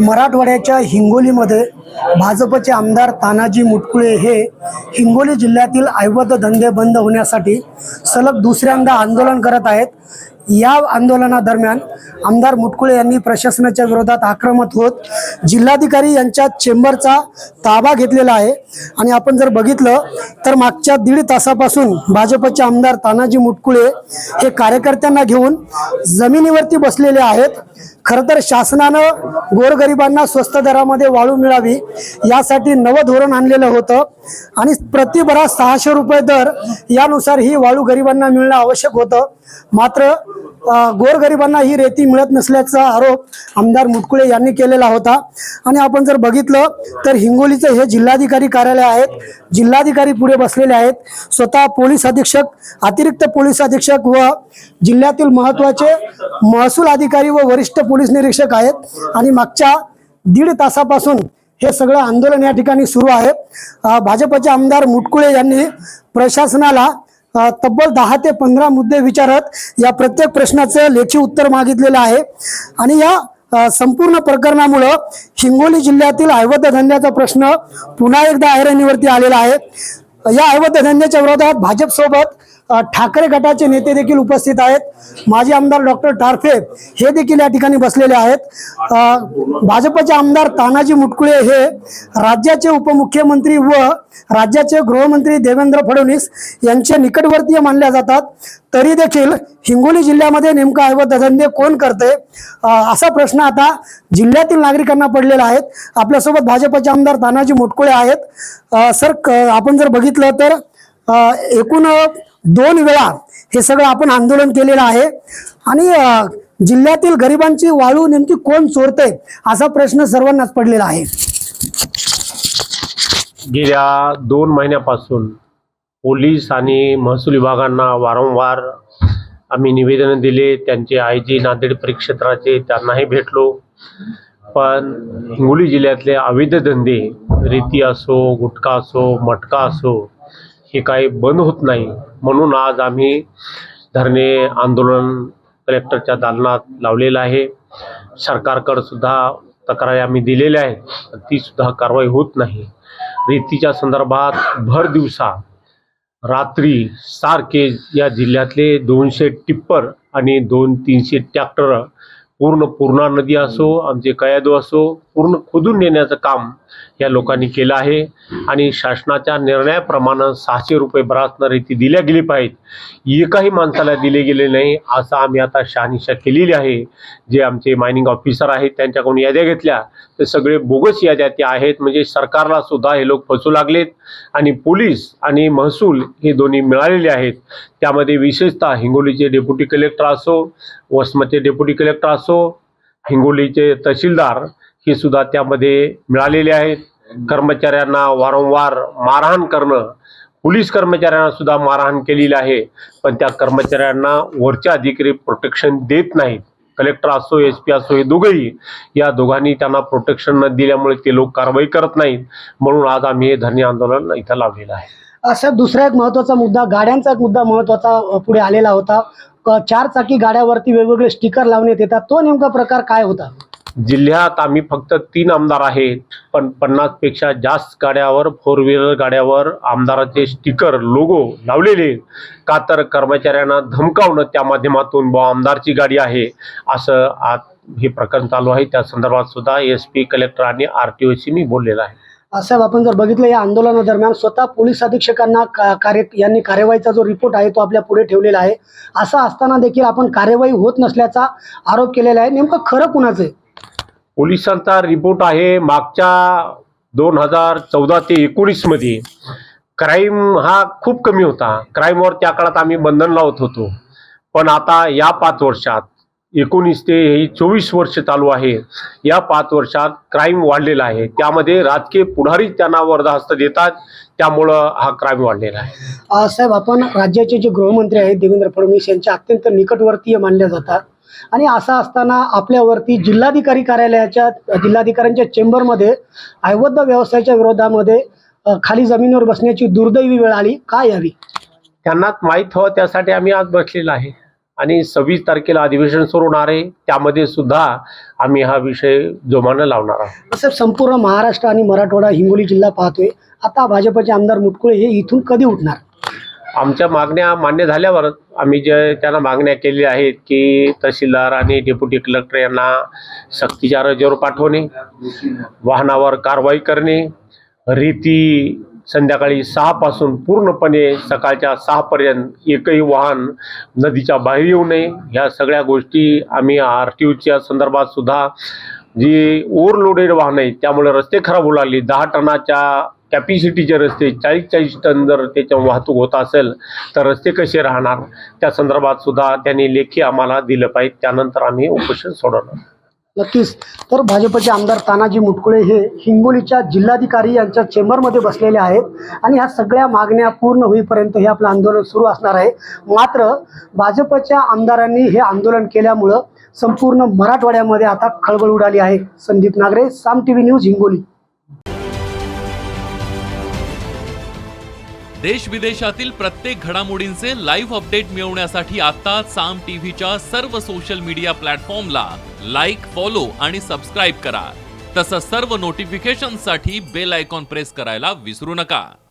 मराठवाड्याच्या हिंगोलीमध्ये भाजपचे आमदार तानाजी मुटकुळे हे हिंगोली जिल्ह्यातील अवैध धंदे बंद होण्यासाठी सलग दुसऱ्यांदा आंदोलन करत आहेत. या आंदोलनादरम्यान आमदार मुटकुळे यांनी प्रशासनाच्या विरोधात आक्रमक होत जिल्हाधिकारी यांच्या चेंबरचा ताबा घेतलेला आहे. आणि आपण जर बघितलं तर मागच्या दीड तासापासून भाजपचे आमदार तानाजी मुटकुळे हे कार्यकर्त्यांना घेऊन जमिनीवरती बसलेले आहेत. खरं तर शासनानं गोरगरिबांना स्वस्त दरामध्ये वाळू मिळावी यासाठी नवं धोरण आणलेलं होतं. आणि प्रतिभरा सहाशे रुपये दर यानुसार ही वाळू गरिबांना मिळणं आवश्यक होतं. मात्र गोरगरिबांना ही रेती मिळत नसल्याचा आरोप आमदार मुटकुळे यांनी केलेला होता. आणि आपण जर बघितलं तर हिंगोलीचे हे जिल्हाधिकारी कार्यालय आहेत. जिल्हाधिकारी पुढे बसलेले आहेत. स्वतः पोलीस अधीक्षक अतिरिक्त पोलीस अधीक्षक व जिल्ह्यातील महत्त्वाचे महसूल अधिकारी व वरिष्ठ पोलीस निरीक्षक आहेत. आणि मागच्या दीड तासापासून हे सगळं आंदोलन या ठिकाणी सुरू आहे. भाजपचे आमदार मुटकुळे यांनी प्रशासनाला तब्बल दहा ते पंधरा मुद्दे विचारत या प्रत्येक प्रश्नाचं लेखी उत्तर मागितलेलं आहे. आणि या संपूर्ण प्रकरणामुळं हिंगोली जिल्ह्यातील अवैध धंद्याचा प्रश्न पुन्हा एकदा ऐरणीवरती आलेला आहे. या अवैध धंद्याच्या विरोधात भाजपसोबत ठाकरे गटाचे नेते देखील उपस्थित आहेत. माजी आमदार डॉक्टर टारफे हे देखील या ठिकाणी बसलेले आहेत. भाजपचे आमदार तानाजी मुटकुळे हे राज्याचे उपमुख्यमंत्री व राज्याचे गृहमंत्री देवेंद्र फडणवीस यांचे निकटवर्तीय मानल्या जातात. तरी देखील हिंगोली जिल्ह्यामध्ये नेमका अवैध धंदे कोण करते? असा प्रश्न आता जिल्ह्यातील नागरिकांना पडलेला आहे. आपल्यासोबत भाजपचे आमदार तानाजी मुटकुळे आहेत. सर क- आपण जर बघितलं तर एकूण दोन वेळा हे सगळं आपण आंदोलन केलेलं आहे. आणि जिल्ह्यातील गरिबांची वाळू नेमकी कोण चोरते असा प्रश्न सर्वांनाच पडलेला आहे. गेल्या दोन महिन्यापासून पोलीस आणि महसूल विभागांना वारंवार आम्ही निवेदनं दिले त्यांचे आय जी नांदेड परिक्षेत्राचे त्यांनाही भेटलो. पण हिंगोली जिल्ह्यातले अवैध धंदे रेती असो गुटखा असो मटका असो हे काही बंद होत नाही. म्हणून आज आम्ही धरणे आंदोलन कलेक्टरच्या दालनात लावलेलं आहे. सरकारकडं सुद्धा तक्रारी आम्ही दिलेल्या आहेत. ती सुद्धा कारवाई होत नाही. रेतीच्या संदर्भात भर दिवसा रात्री सारखे या जिल्ह्यातले दोनशे टिप्पर आणि दोन तीनशे ट्रॅक्टर पूर्ण पूर्णा नदी असो आमचे कयादो असो पूर्ण खोदून नेण्याचं काम या लोकांनी केलं आहे. आणि शासनाच्या निर्णयाप्रमाणे सहाशे रुपये बराचनं रेती दिल्या गेली पाहिजे एकाही माणसाला दिले गेले नाही असं आम्ही आता शहानिशा केलेली आहे. जे आमचे मायनिंग ऑफिसर आहेत त्यांच्याकडून याद्या घेतल्या. तर सगळे बोगस याद्या त्या आहेत. म्हणजे सरकारला सुद्धा हे लोक फसू लागलेत. आणि पोलीस आणि महसूल हे दोन्ही मिळालेले आहेत. त्यामध्ये विशेषतः हिंगोलीचे डेप्युटी कलेक्टर असो वसमतचे डेप्युटी कलेक्टर असो हिंगोलीचे तहसीलदार हे सुद्धा त्यामध्ये मिळालेले आहेत. कर्मचाऱ्यांना वारंवार मारहाण करणं पोलीस कर्मचाऱ्यांना सुद्धा मारहाण केलेली आहे. पण त्या कर्मचाऱ्यांना वरच्या अधिकारी प्रोटेक्शन देत नाहीत. कलेक्टर असो एस पी असो हे दोघंही या दोघांनी त्यांना प्रोटेक्शन न दिल्यामुळे ते लोक कारवाई करत नाहीत. म्हणून आज आम्ही हे धरणे आंदोलन इथं लावलेलं आहे. असा दुसरा एक महत्त्वाचा मुद्दा गाड्यांचा एक मुद्दा महत्त्वाचा पुढे आलेला होता. चार चाकी गाड्यावरती वेगवेगळे स्टिकर लावण्यात येतात. तो नेमका प्रकार काय होता? जिल्ह्यात आम्ही फक्त तीन आमदार आहेत पण पन्नासपेक्षा जास्त गाड्यावर फोर व्हीलर गाड्यावर आमदाराचे स्टिकर लोगो लावलेले का तर कर्मचाऱ्यांना धमकावणं त्या माध्यमातून बुवा आमदारची गाडी आहे. असं आज हे प्रकरण चालू आहे. त्या संदर्भात सुद्धा एस पी कलेक्टर आणि आर टी ओशी मी बोललेला आहे. असं आपण जर बघितलं या आंदोलनादरम्यान स्वतः पोलीस अधीक्षकांना का- कार्य यांनी कार्यवाहीचा जो रिपोर्ट आहे तो आपल्या पुढे ठेवलेला आहे. असं असताना देखील आपण कार्यवाही होत नसल्याचा आरोप केलेला आहे. नेमकं खरं कुणाचं आहे? पोलिसांचा रिपोर्ट आहे मागच्या दोन हजार चौदा ते एकोणीसमध्ये क्राईम हा खूप कमी होता. क्राईमवर त्या काळात आम्ही बंधन लावत होतो. पण आता या पाच वर्षात एकोणीस ते ही चोवीस वर्ष चालू आहे या पाच वर्षात क्राईम वाढलेला आहे. त्यामध्ये राजकीय पुढारी त्यांना वरदाहस्त देतात. त्यामुळं हा क्राईम वाढलेला आहे. साहेब आपण राज्याचे जे गृहमंत्री आहेत देवेंद्र फडणवीस यांच्या अत्यंत निकटवर्तीय मानल्या जातात. आणि असं असताना आपल्यावरती जिल्हाधिकारी कार्यालयाच्या जिल्हाधिकाऱ्यांच्या चेंबरमध्ये अवैध व्यवसायाच्या विरोधामध्ये खाली जमिनीवर बसण्याची दुर्दैवी वेळ आली. काय यावी? त्यांनाच माहीत हवं त्यासाठी आम्ही आज बसलेलो आहे. आणि सव्वीस तारखेला अधिवेशन सुरू होणार आहे. त्यामध्ये सुद्धा आम्ही हा विषय जोमानं लावणार आहोत. तसेच संपूर्ण महाराष्ट्र आणि मराठवाडा हिंगोली जिल्हा पाहतोय. आता भाजपचे आमदार मुटकुळे हे इथून कधी उठणार? आमच्या मागण्या मान्य झाल्यावर आम्ही जे त्यांना मागण्या केलेल्या आहेत की तहसीलदार आणि डेप्युटी कलेक्टर यांना सक्तीच्या रजेवर पाठवणे वाहनावर कारवाई करणे रीती संध्याकाळी सहापासून पूर्णपणे सकाळच्या सहापर्यंत एकही वाहन नदीच्या बाहेर येऊ नये. ह्या सगळ्या गोष्टी आम्ही आर टी ओच्या संदर्भात सुद्धा जी ओव्हरलोडेड वाहन आहेत त्यामुळे रस्ते खराब होऊ लागले. दहा टनाच्या कॅपॅसिटीचे रस्ते चाळीस चाळीस टन जर त्याच्या वाहतूक होत असेल तर रस्ते कसे राहणार? त्या संदर्भात सुद्धा त्यांनी लेखी आम्हाला दिलं पाहिजे. त्यानंतर आम्ही उपोषण सोडवणार. नक्कीच. तर भाजपचे आमदार तानाजी मुटकुळे हे हिंगोलीच्या जिल्हाधिकारी यांच्या चेंबरमध्ये बसलेले आहेत आणि ह्या सगळ्या मागण्या पूर्ण होईपर्यंत हे आपलं आंदोलन सुरू असणार आहे. मात्र भाजपच्या आमदारांनी हे आंदोलन केल्यामुळं संपूर्ण मराठवाड्यामध्ये आता खळबळ उडाली आहे. Sandeep Nagare Saam T V news Hingoli. देश विदेशातील प्रत्येक घडामोडींचे लाईव्ह अपडेट मिळवण्यासाठी आता साम टीव्हीच्या सर्व सोशल मीडिया प्लॅटफॉर्मला लाईक फॉलो आणि सबस्क्राईब करा. तसंच सर्व नोटिफिकेशनसाठी बेल आयकॉन प्रेस करायला विसरू नका.